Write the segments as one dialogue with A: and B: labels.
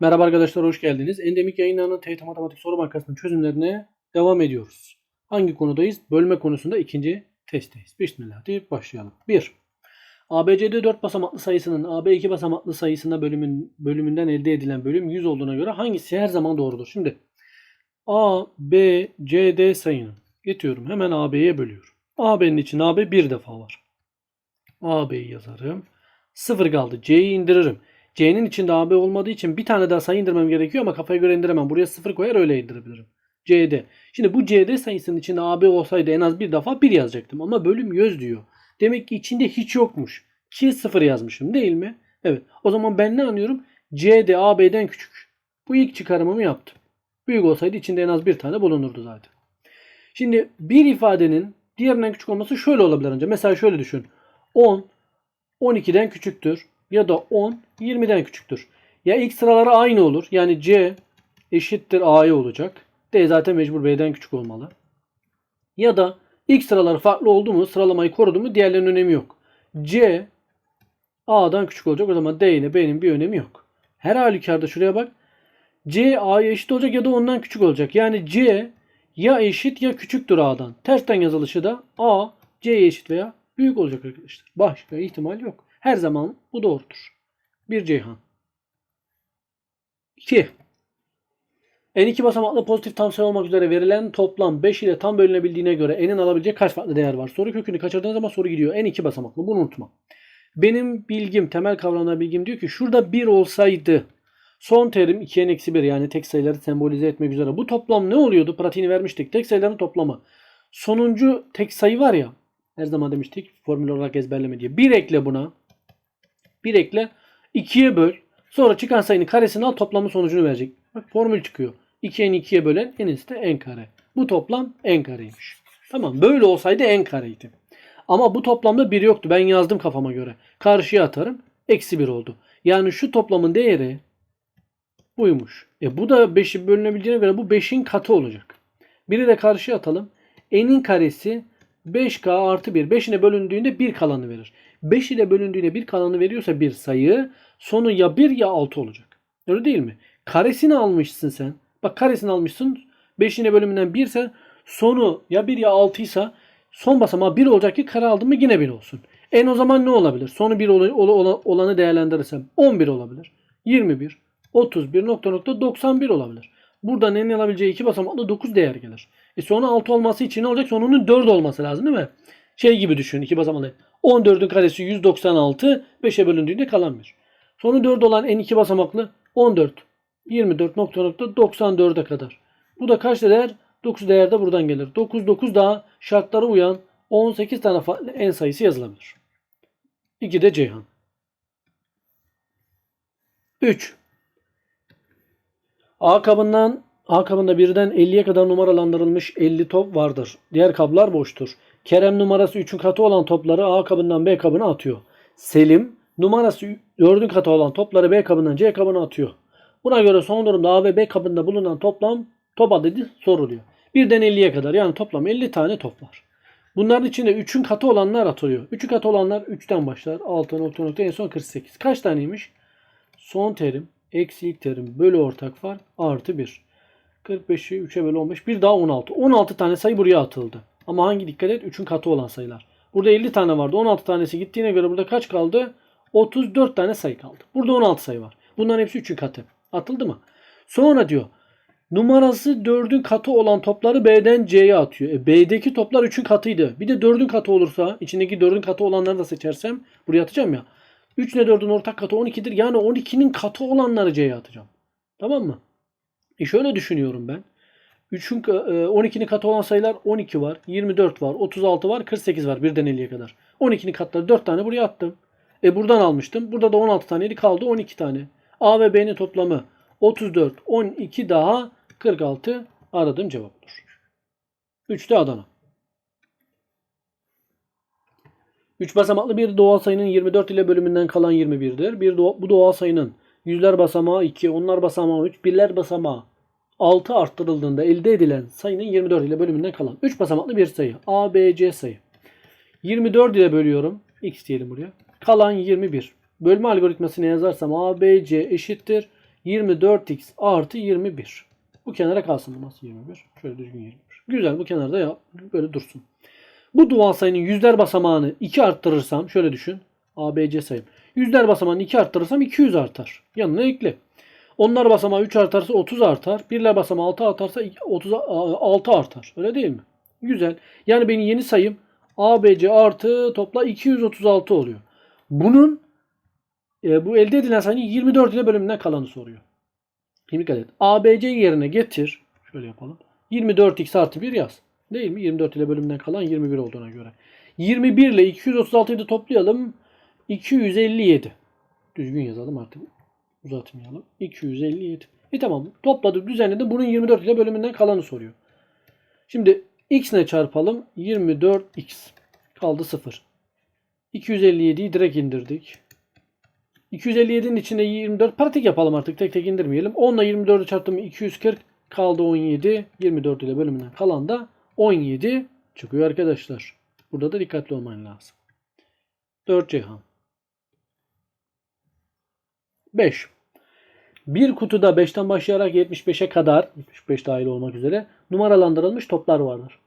A: Merhaba arkadaşlar hoş geldiniz. Endemik yayınlarının TYT Matematik Soru Bankası'nın çözümlerine devam ediyoruz. Hangi konudayız? Bölme konusunda ikinci testteyiz. Bismillah deyip başlayalım. 1. ABCD 4 basamaklı sayısının AB 2 basamaklı sayısına bölümün, bölümünden elde edilen bölüm 100 olduğuna göre hangisi her zaman doğrudur? Şimdi A, B, C, D sayının getiriyorum. Hemen AB'ye bölüyorum. AB'nin için AB bir defa var. AB'yi yazarım. 0 kaldı. C'yi indiririm. C'nin içinde AB olmadığı için bir tane daha sayı indirmem gerekiyor ama kafaya göre indiremem. Buraya 0 koyar öyle indirebilirim. CD. Şimdi bu CD sayısının içinde AB olsaydı en az bir defa 1 yazacaktım. Ama bölüm 100 diyor. Demek ki içinde hiç yokmuş. Ki 0 yazmışım değil mi? Evet. O zaman ben ne anlıyorum? CD AB'den küçük. Bu ilk çıkarımımı yaptım. Büyük olsaydı içinde en az bir tane bulunurdu zaten. Şimdi bir ifadenin diğerinden küçük olması şöyle olabilir önce. Mesela şöyle düşün. 10 12'den küçüktür ya da 10 20'den küçüktür. Ya ilk sıraları aynı olur. Yani C eşittir A'ya olacak. D zaten mecbur B'den küçük olmalı. Ya da ilk sıraları farklı oldu mu sıralamayı korudu mu diğerlerinin önemi yok. C A'dan küçük olacak. O zaman D ile B'nin bir önemi yok. Her halükarda şuraya bak. C A'ya eşit olacak ya da ondan küçük olacak. Yani C ya eşit ya küçüktür A'dan. Tersten yazılışı da A C'ye eşit veya büyük olacak arkadaşlar. Başka ihtimal yok. Her zaman bu doğrudur. Bir Ceyhan. 2. N2 basamaklı pozitif tam sayı olmak üzere verilen toplam 5 ile tam bölünebildiğine göre n'in alabileceği kaç farklı değer var? Soru kökünü kaçırdığınız zaman soru gidiyor. N2 basamaklı. Bunu unutma. Benim bilgim, temel kavramlar bilgim diyor ki şurada 1 olsaydı son terim 2n-1 yani tek sayıları sembolize etmek üzere. Bu toplam ne oluyordu? Pratiğini vermiştik. Tek sayıların toplamı. Sonuncu tek sayı var ya her zaman demiştik formül olarak ezberleme diye. 1 ekle buna. 1 ekle. 2'ye böl. Sonra çıkan sayının karesini al toplamın sonucunu verecek. Bak formül çıkıyor. 2'ye 2'ye bölen en iste n kare. Bu toplam n kareymiş. Tamam böyle olsaydı n kareydi. Ama bu toplamda 1 yoktu. Ben yazdım kafama göre. Karşıya atarım. Eksi 1 oldu. Yani şu toplamın değeri buymuş. E bu da 5'i bölünebildiğine göre bu 5'in katı olacak. Biri de karşıya atalım. n'in karesi 5k artı 1. 5'ine bölündüğünde 1 kalanı verir. 5 ile bölündüğünde 1 kalanı veriyorsa bir sayı sonu ya 1 ya 6 olacak. Öyle değil mi? Karesini almışsın sen. Bak karesini almışsın. 5'ine bölümünden 1 ise sonu ya 1 ya 6 ise son basamağı 1 olacak ki kare aldın mı yine 1 olsun. En o zaman ne olabilir? Sonu 1 olanı değerlendirirsem 11 olabilir. 21, 31 nokta nokta 91 olabilir. Buradan en alabileceği iki basamaklı 9 değer gelir. E sonu 6 olması için ne olacak? Sonunun 4 olması lazım değil mi? Şey gibi düşün iki basamaklı. 14'ün karesi 196. 5'e bölündüğünde kalan 1. Sonu 4 olan en iki basamaklı 14. 24 nokta nokta 94'e kadar. Bu da kaç değer? 9 değer de buradan gelir. 9 9 daha şartlara uyan 18 tane farklı en sayısı yazılabilir. 2 de Ceyhan. 3. A kabından A kabında birden 50'ye kadar numaralandırılmış 50 top vardır. Diğer kablar boştur. Kerem numarası 3'ün katı olan topları A kabından B kabına atıyor. Selim numarası 4'ün katı olan topları B kabından C kabına atıyor. Buna göre son durumda A ve B kabında bulunan toplam top adedi soruluyor. Birden 50'ye kadar yani toplam 50 tane top var. Bunların içinde 3'ün katı olanlar atılıyor. 3'ün katı olanlar 3'ten başlar. 6 nokta nokta en son 48. Kaç taneymiş? Son terim eksi ilk terim bölü ortak fark artı 1. 45'i 3'e bölü 15. Bir daha 16. 16 tane sayı buraya atıldı. Ama hangi dikkat et? 3'ün katı olan sayılar. Burada 50 tane vardı. 16 tanesi gittiğine göre burada kaç kaldı? 34 tane sayı kaldı. Burada 16 sayı var. Bunların hepsi 3'ün katı. Atıldı mı? Sonra diyor numarası 4'ün katı olan topları B'den C'ye atıyor. E, B'deki toplar 3'ün katıydı. Bir de 4'ün katı olursa içindeki 4'ün katı olanları da seçersem buraya atacağım ya. 3 ile 4'ün ortak katı 12'dir. Yani 12'nin katı olanları C'ye atacağım. Tamam mı? E şöyle düşünüyorum ben. 3'ün 12'nin katı olan sayılar 12 var, 24 var, 36 var, 48 var birden 50'ye kadar. 12'nin katları 4 tane buraya attım. E buradan almıştım. Burada da 16 taneydi kaldı 12 tane. A ve B'nin toplamı 34, 12 daha 46 aradığım cevap olur. 3 de Adana. 3 basamaklı bir doğal sayının 24 ile bölümünden kalan 21'dir. Bir doğa, bu doğal sayının yüzler basamağı 2, onlar basamağı 3, birler basamağı 6 arttırıldığında elde edilen sayının 24 ile bölümünden kalan 3 basamaklı bir sayı. A, B, C sayı. 24 ile bölüyorum. X diyelim buraya. Kalan 21. Bölme algoritmasını yazarsam A, B, C eşittir. 24x artı 21. Bu kenara kalsın bu nasıl 21? Şöyle düzgün 21. Güzel bu kenarda ya böyle dursun. Bu doğal sayının yüzler basamağını 2 arttırırsam şöyle düşün. ABC sayım. Yüzler basamağını 2 arttırırsam 200 artar. Yanına ekle. Onlar basamağı 3 artarsa 30 artar. Birler basamağı 6 artarsa 36 artar. Öyle değil mi? Güzel. Yani benim yeni sayım ABC artı topla 236 oluyor. Bunun e, bu elde edilen sayının 24 ile bölümünden kalanı soruyor. Şimdi dikkat et. ABC yerine getir. Şöyle yapalım. 24x artı 1 yaz. Değil mi? 24 ile bölümünden kalan 21 olduğuna göre. 21 ile 236'yı da toplayalım. 257. Düzgün yazalım artık. Uzatmayalım. 257. E tamam. Topladık, düzenledim. Bunun 24 ile bölümünden kalanı soruyor. Şimdi x ne çarpalım? 24x. Kaldı 0. 257'yi direkt indirdik. 257'nin içinde 24 pratik yapalım artık. Tek tek indirmeyelim. 10 ile 24'ü çarptım 240 kaldı 17. 24 ile bölümünden kalan da 17 çıkıyor arkadaşlar. Burada da dikkatli olman lazım. 4 Ceyhan. 5. Bir kutuda 5'ten başlayarak 75'e kadar 75 dahil olmak üzere numaralandırılmış toplar vardır.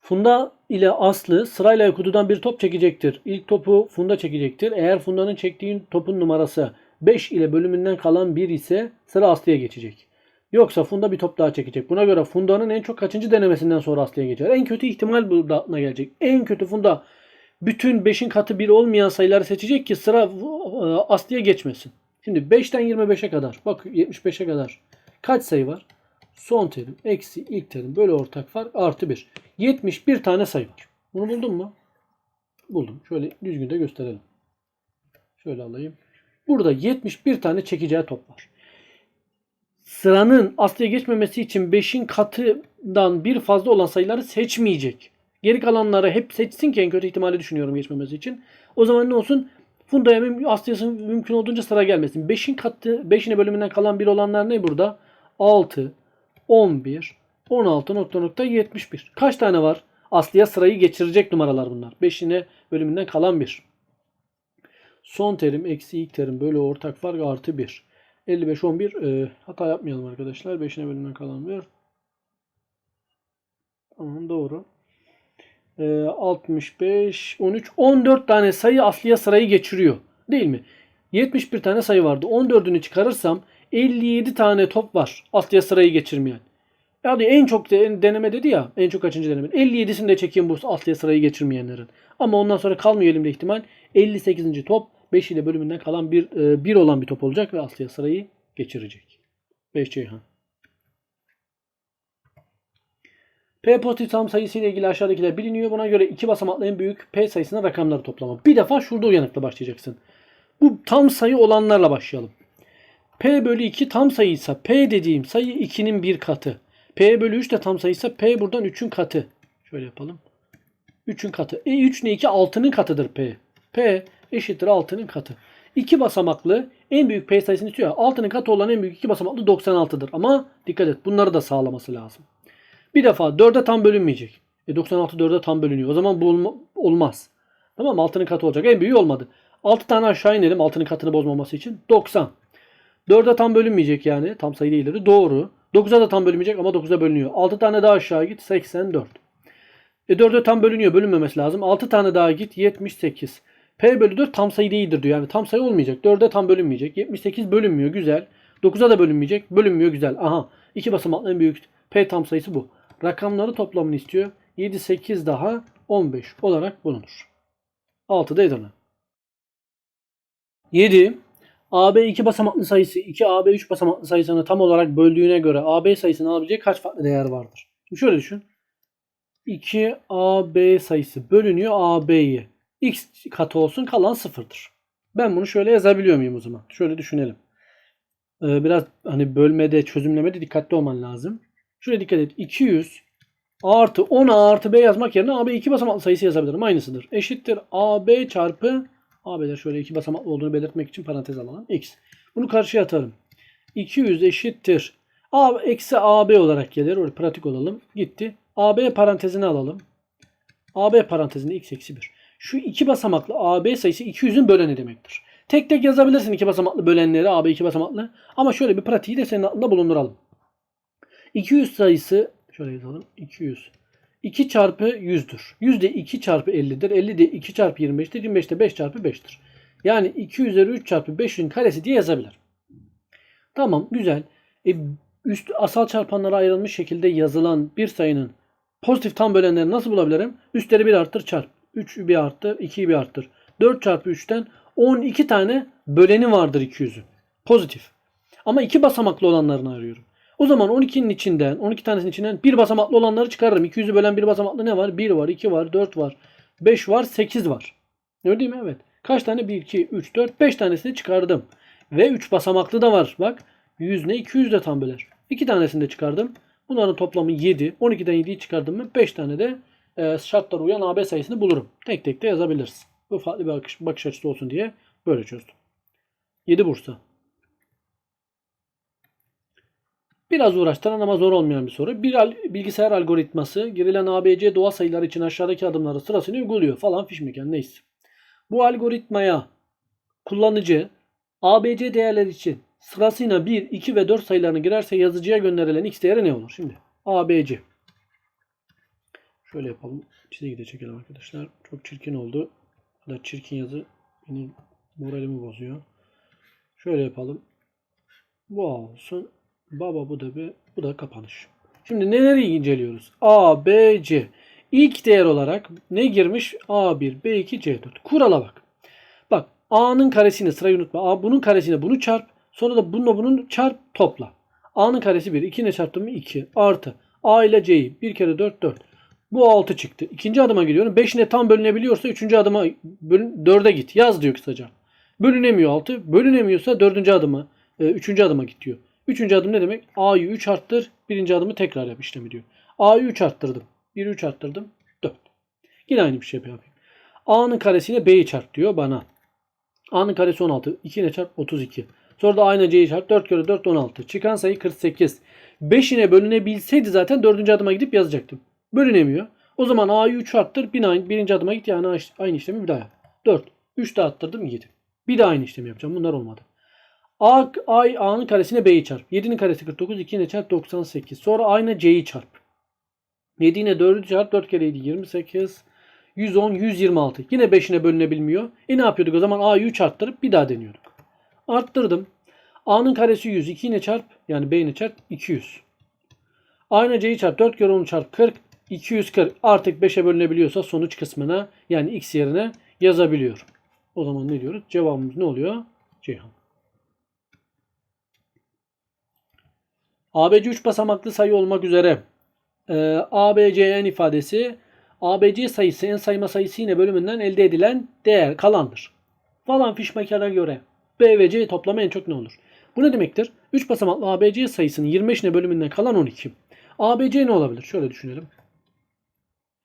A: Funda ile Aslı sırayla kutudan bir top çekecektir. İlk topu Funda çekecektir. Eğer Funda'nın çektiği topun numarası 5 ile bölümünden kalan 1 ise sıra Aslı'ya geçecek. Yoksa Funda bir top daha çekecek. Buna göre Funda'nın en çok kaçıncı denemesinden sonra Aslı'ya geçer? En kötü ihtimal burada aklına gelecek. En kötü Funda bütün 5'in katı 1 olmayan sayıları seçecek ki sıra e, Aslı'ya geçmesin. Şimdi 5'ten 25'e kadar bak 75'e kadar kaç sayı var? Son terim eksi ilk terim böyle ortak fark artı 1. 71 tane sayı var. Bunu buldun mu? Buldum. Şöyle düzgün de gösterelim. Şöyle alayım. Burada 71 tane çekeceği top var. Sıranın Aslı'ya geçmemesi için 5'in katından bir fazla olan sayıları seçmeyecek. Geri kalanları hep seçsin ki en kötü ihtimali düşünüyorum geçmemesi için. O zaman ne olsun? Funda'ya müm- Asya'sın mümkün olduğunca sıra gelmesin. 5'in katı 5'ine bölümünden kalan bir olanlar ne burada? 6, 11, 16 nokta nokta 71. Kaç tane var? Aslı'ya sırayı geçirecek numaralar bunlar. 5'ine bölümünden kalan 1. Son terim eksi ilk terim böyle ortak fark artı 1. 55 11 e, hata yapmayalım arkadaşlar. 5'ine bölümünden kalan 1. Tamam doğru. E, 65 13 14 tane sayı Aslı'ya sırayı geçiriyor. Değil mi? 71 tane sayı vardı. 14'ünü çıkarırsam 57 tane top var Aslı'ya sırayı geçirmeyen. Yani en çok de, deneme dedi ya. En çok kaçıncı deneme? 57'sini de çekeyim bu Aslı'ya sırayı geçirmeyenlerin. Ama ondan sonra kalmıyor elimde ihtimal. 58. top 5 ile bölümünden kalan bir, e, bir olan bir top olacak ve Aslı'ya sırayı geçirecek. 5 Ceyhan. P pozitif tam sayısı ile ilgili aşağıdakiler biliniyor. Buna göre iki basamaklı en büyük P sayısına rakamları toplama. Bir defa şurada uyanıkla başlayacaksın. Bu tam sayı olanlarla başlayalım. P bölü 2 tam sayıysa P dediğim sayı 2'nin bir katı. P bölü 3 de tam sayıysa P buradan 3'ün katı. Şöyle yapalım. 3'ün katı. E 3 ne 2? 6'nın katıdır P. P eşittir 6'nın katı. 2 basamaklı en büyük P sayısını istiyor. 6'nın katı olan en büyük 2 basamaklı 96'dır. Ama dikkat et bunları da sağlaması lazım. Bir defa 4'e tam bölünmeyecek. E 96 4'e tam bölünüyor. O zaman bu olma- olmaz. Tamam mı? 6'nın katı olacak. En büyüğü olmadı. 6 tane aşağı inelim 6'nın katını bozmaması için. 90. 4'e tam bölünmeyecek yani. Tam sayı değilleri. Doğru. 9'a da tam bölünmeyecek ama 9'a bölünüyor. 6 tane daha aşağı git. 84. E 4'e tam bölünüyor. Bölünmemesi lazım. 6 tane daha git. 78. P bölü 4 tam sayı değildir diyor. Yani tam sayı olmayacak. 4'e tam bölünmeyecek. 78 bölünmüyor. Güzel. 9'a da bölünmeyecek. Bölünmüyor. Güzel. Aha. 2 basamaklı en büyük P tam sayısı bu. Rakamları toplamını istiyor. 7, 8 daha 15 olarak bulunur. 6 da Edirne. 7. AB 2 basamaklı sayısı 2 AB 3 basamaklı sayısını tam olarak böldüğüne göre AB sayısını alabilecek kaç farklı değer vardır? Şimdi şöyle düşün. 2 AB sayısı bölünüyor AB'yi. X katı olsun kalan sıfırdır. Ben bunu şöyle yazabiliyor muyum o zaman? Şöyle düşünelim. Ee, biraz hani bölmede, çözümlemede dikkatli olman lazım. Şuraya dikkat et. 200 artı 10 artı B yazmak yerine AB 2 basamaklı sayısı yazabilirim. Aynısıdır. Eşittir AB çarpı AB'ler şöyle iki basamaklı olduğunu belirtmek için parantez alalım. X. Bunu karşıya atarım. 200 eşittir. A eksi AB olarak gelir. Orada pratik olalım. Gitti. AB parantezini alalım. AB parantezinde x eksi 1. Şu iki basamaklı AB sayısı 200'ün böleni demektir. Tek tek yazabilirsin iki basamaklı bölenleri AB iki basamaklı. Ama şöyle bir pratiği de senin aklında bulunduralım. 200 sayısı şöyle yazalım. 200. 2 çarpı 100'dür. 100 de 2 çarpı 50'dir. 50 de 2 çarpı 25'tir. 25 de 5 çarpı 5'tir. Yani 2 üzeri 3 çarpı 5'in karesi diye yazabilir. Tamam güzel. E, üst asal çarpanlara ayrılmış şekilde yazılan bir sayının pozitif tam bölenlerini nasıl bulabilirim? Üstleri bir arttır çarp. 3 bir arttır, 2'yi bir arttır. 4 çarpı 3'ten 12 tane böleni vardır 200'ün. Pozitif. Ama iki basamaklı olanlarını arıyorum. O zaman 12'nin içinden, 12 tanesinin içinden bir basamaklı olanları çıkarırım. 200'ü bölen bir basamaklı ne var? 1 var, 2 var, 4 var, 5 var, 8 var. Gördün mü? Evet. Kaç tane? 1, 2, 3, 4, 5 tanesini çıkardım. Ve 3 basamaklı da var. Bak 100 ne? 200 de tam böler. 2 tanesini de çıkardım. Bunların toplamı 7. 12'den 7'yi çıkardım mı 5 tane de e, şartlara uyan AB sayısını bulurum. Tek tek de yazabiliriz. Bu farklı bir bakış, bakış açısı olsun diye böyle çözdüm. 7 Bursa. Biraz uğraştıran ama zor olmayan bir soru. Bir bilgisayar algoritması girilen ABC doğal sayılar için aşağıdaki adımları sırasını uyguluyor falan fişmeken neyse. Bu algoritmaya kullanıcı ABC değerler için sırasıyla 1, 2 ve 4 sayılarını girerse yazıcıya gönderilen x değeri ne olur? Şimdi ABC. Şöyle yapalım. Çizgi de çekelim arkadaşlar. Çok çirkin oldu. Ya çirkin yazı benim moralimi bozuyor. Şöyle yapalım. Bu olsun. Baba bu da bir, bu da kapanış. Şimdi neleri inceliyoruz? A, B, C. İlk değer olarak ne girmiş? A1, B2, C4. Kurala bak. Bak A'nın karesini sırayı unutma. A bunun karesine bunu çarp. Sonra da bununla bunun çarp topla. A'nın karesi 1. 2 ile çarptım mı 2. Artı. A ile C'yi 1 kere 4 4. Bu 6 çıktı. İkinci adıma gidiyorum. 5 ile tam bölünebiliyorsa üçüncü adıma bölün, 4'e git. Yaz diyor kısaca. Bölünemiyor 6. Bölünemiyorsa dördüncü adıma, e, üçüncü adıma git diyor. Üçüncü adım ne demek? A'yı 3 arttır. Birinci adımı tekrar yap işlemi diyor. A'yı 3 arttırdım. 1'i 3 arttırdım. 4. Yine aynı bir şey yapayım. A'nın karesine B'yi çarp diyor bana. A'nın karesi 16. 2 ile çarp 32. Sonra da aynı C'yi çarp. 4 kere 4 16. Çıkan sayı 48. 5'ine bölünebilseydi zaten 4. adıma gidip yazacaktım. Bölünemiyor. O zaman A'yı 3 arttır. Bir- Birinci adıma git yani aynı işlemi bir daha yap. 4. 3 de arttırdım 7. Bir de aynı işlemi yapacağım. Bunlar olmadı. A, A A'nın karesine B'yi çarp. 7'nin karesi 49. 2 ile çarp 98. Sonra aynı C'yi çarp. 7 ile 4'ü çarp. 4 kere 7 28. 110, 126. Yine 5'ine bölünebilmiyor. E ne yapıyorduk o zaman? A'yı 3 arttırıp bir daha deniyorduk. Arttırdım. A'nın karesi 100. 2 ile çarp. Yani B'ni çarp 200. Aynı C'yi çarp. 4 kere 10 çarp 40. 240 artık 5'e bölünebiliyorsa sonuç kısmına yani x yerine yazabiliyor. O zaman ne diyoruz? Cevabımız ne oluyor? Ceyhan. ABC 3 basamaklı sayı olmak üzere e, ABCN ifadesi ABC sayısı en sayma sayısı yine bölümünden elde edilen değer kalandır. Falan fişmekara göre B ve C toplamı en çok ne olur? Bu ne demektir? 3 basamaklı ABC sayısının 25'ine bölümünden kalan 12. ABC ne olabilir? Şöyle düşünelim.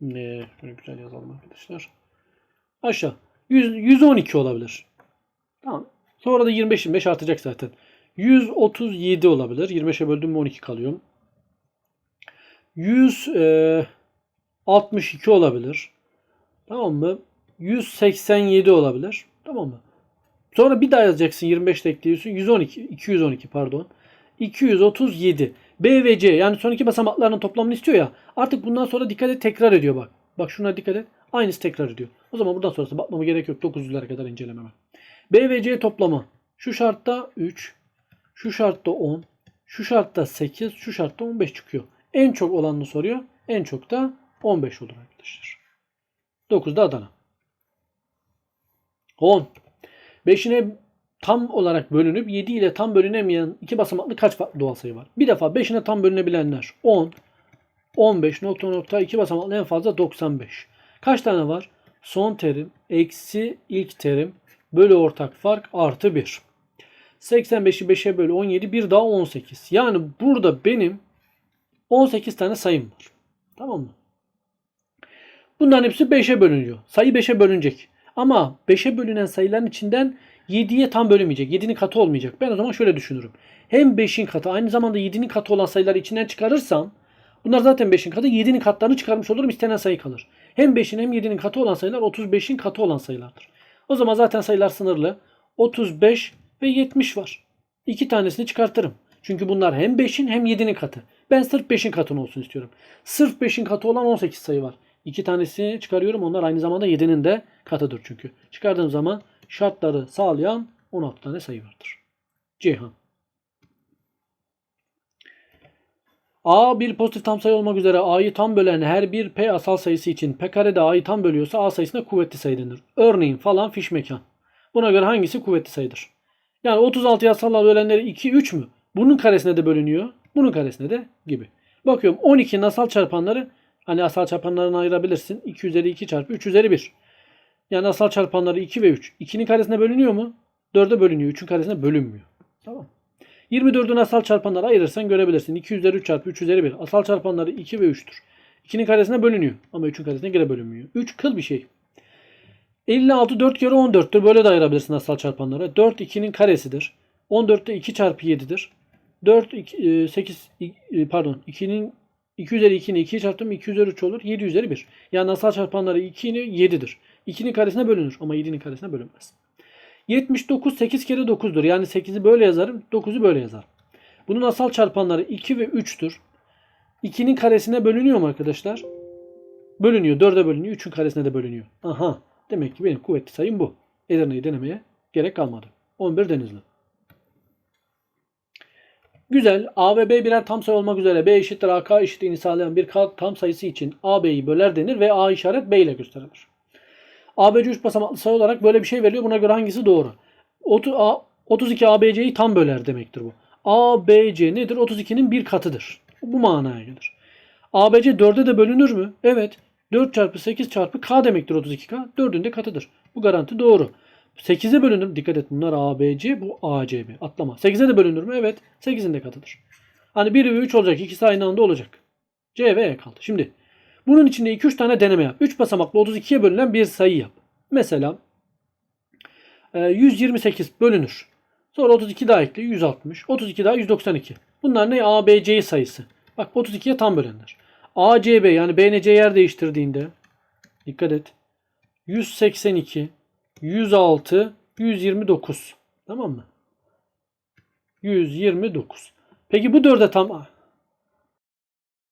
A: Ne? Şöyle güzel yazalım arkadaşlar. Aşağı. 100, 112 olabilir. Tamam. Sonra da 25 25 artacak zaten. 137 olabilir. 25'e böldüm mü 12 kalıyor. 162 olabilir. Tamam mı? 187 olabilir. Tamam mı? Sonra bir daha yazacaksın 25 de ekliyorsun. 112, 212 pardon. 237. B ve C yani son iki basamaklarının toplamını istiyor ya. Artık bundan sonra dikkat et tekrar ediyor bak. Bak şuna dikkat et. Aynısı tekrar ediyor. O zaman buradan sonrası bakmama gerek yok. 900'lere kadar incelememe. B ve C toplamı. Şu şartta 3. Şu şartta 10. Şu şartta 8. Şu şartta 15 çıkıyor. En çok olanını soruyor. En çok da 15 olur arkadaşlar. 9 da Adana. 10. 5'ine tam olarak bölünüp 7 ile tam bölünemeyen iki basamaklı kaç doğal sayı var? Bir defa 5'ine tam bölünebilenler 10, 15 nokta nokta 2 basamaklı en fazla 95. Kaç tane var? Son terim eksi ilk terim bölü ortak fark artı 1. 85'i 5'e bölü 17 bir daha 18. Yani burada benim 18 tane sayım var. Tamam mı? Bunların hepsi 5'e bölünüyor. Sayı 5'e bölünecek. Ama 5'e bölünen sayıların içinden 7'ye tam bölünmeyecek. 7'nin katı olmayacak. Ben o zaman şöyle düşünürüm. Hem 5'in katı aynı zamanda 7'nin katı olan sayıları içinden çıkarırsam bunlar zaten 5'in katı 7'nin katlarını çıkarmış olurum istenen sayı kalır. Hem 5'in hem 7'nin katı olan sayılar 35'in katı olan sayılardır. O zaman zaten sayılar sınırlı. 35 ve 70 var. İki tanesini çıkartırım. Çünkü bunlar hem 5'in hem 7'nin katı. Ben sırf 5'in katını olsun istiyorum. Sırf 5'in katı olan 18 sayı var. İki tanesini çıkarıyorum. Onlar aynı zamanda 7'nin de katıdır çünkü. Çıkardığım zaman şartları sağlayan 16 tane sayı vardır. Ceyhan. A bir pozitif tam sayı olmak üzere A'yı tam bölen her bir P asal sayısı için P karede A'yı tam bölüyorsa A sayısına kuvvetli sayı denir. Örneğin falan fiş mekan. Buna göre hangisi kuvvetli sayıdır? Yani 36 asalla bölenleri 2, 3 mü? Bunun karesine de bölünüyor. Bunun karesine de gibi. Bakıyorum 12'nin asal çarpanları hani asal çarpanlarını ayırabilirsin. 2 üzeri 2 çarpı 3 üzeri 1. Yani asal çarpanları 2 ve 3. 2'nin karesine bölünüyor mu? 4'e bölünüyor. 3'ün karesine bölünmüyor. Tamam. 24'ün asal çarpanları ayırırsan görebilirsin. 2 üzeri 3 çarpı 3 üzeri 1. Asal çarpanları 2 ve 3'tür. 2'nin karesine bölünüyor. Ama 3'ün karesine göre bölünmüyor. 3 kıl bir şey. 56 4 kere 14'tür. Böyle de ayırabilirsin asal çarpanları. 4 2'nin karesidir. 14 de 2 çarpı 7'dir. 4 2, 8 e, pardon 2'nin 2 üzeri 2'ni 2'ye çarptım 2 üzeri 3 olur. 7 üzeri 1. Yani asal çarpanları 2'nin 7'dir. 2'nin karesine bölünür ama 7'nin karesine bölünmez. 79 8 kere 9'dur. Yani 8'i böyle yazarım. 9'u böyle yazarım. Bunun asal çarpanları 2 ve 3'tür. 2'nin karesine bölünüyor mu arkadaşlar? Bölünüyor. 4'e bölünüyor. 3'ün karesine de bölünüyor. Aha. Demek ki benim kuvvetli sayım bu. Edirne'yi denemeye gerek kalmadı. 11 Denizli. Güzel. A ve B birer tam sayı olmak üzere B eşittir AK eşitliğini sağlayan bir tam sayısı için A, B'yi böler denir ve A işaret B ile gösterilir. ABC 3 basamaklı sayı olarak böyle bir şey veriliyor. Buna göre hangisi doğru? Otu- A- 32 ABC'yi tam böler demektir bu. ABC nedir? 32'nin bir katıdır. Bu manaya gelir. ABC 4'e de bölünür mü? Evet. 4 çarpı 8 çarpı K demektir 32K. 4'ün de katıdır. Bu garanti doğru. 8'e bölünür? Dikkat et bunlar ABC bu ACB. Atlama. 8'e de bölünür mü? Evet. 8'in de katıdır. Hani 1 ve 3 olacak. İkisi aynı anda olacak. C ve E kaldı. Şimdi bunun içinde 2-3 tane deneme yap. 3 basamaklı 32'ye bölünen bir sayı yap. Mesela e, 128 bölünür. Sonra 32 daha ekle 160. 32 daha 192. Bunlar ne? A, B, C sayısı. Bak 32'ye tam bölenler. A, C, B yani B, N, C yer değiştirdiğinde dikkat et. 182, 106, 129. Tamam mı? 129. Peki bu dörde tam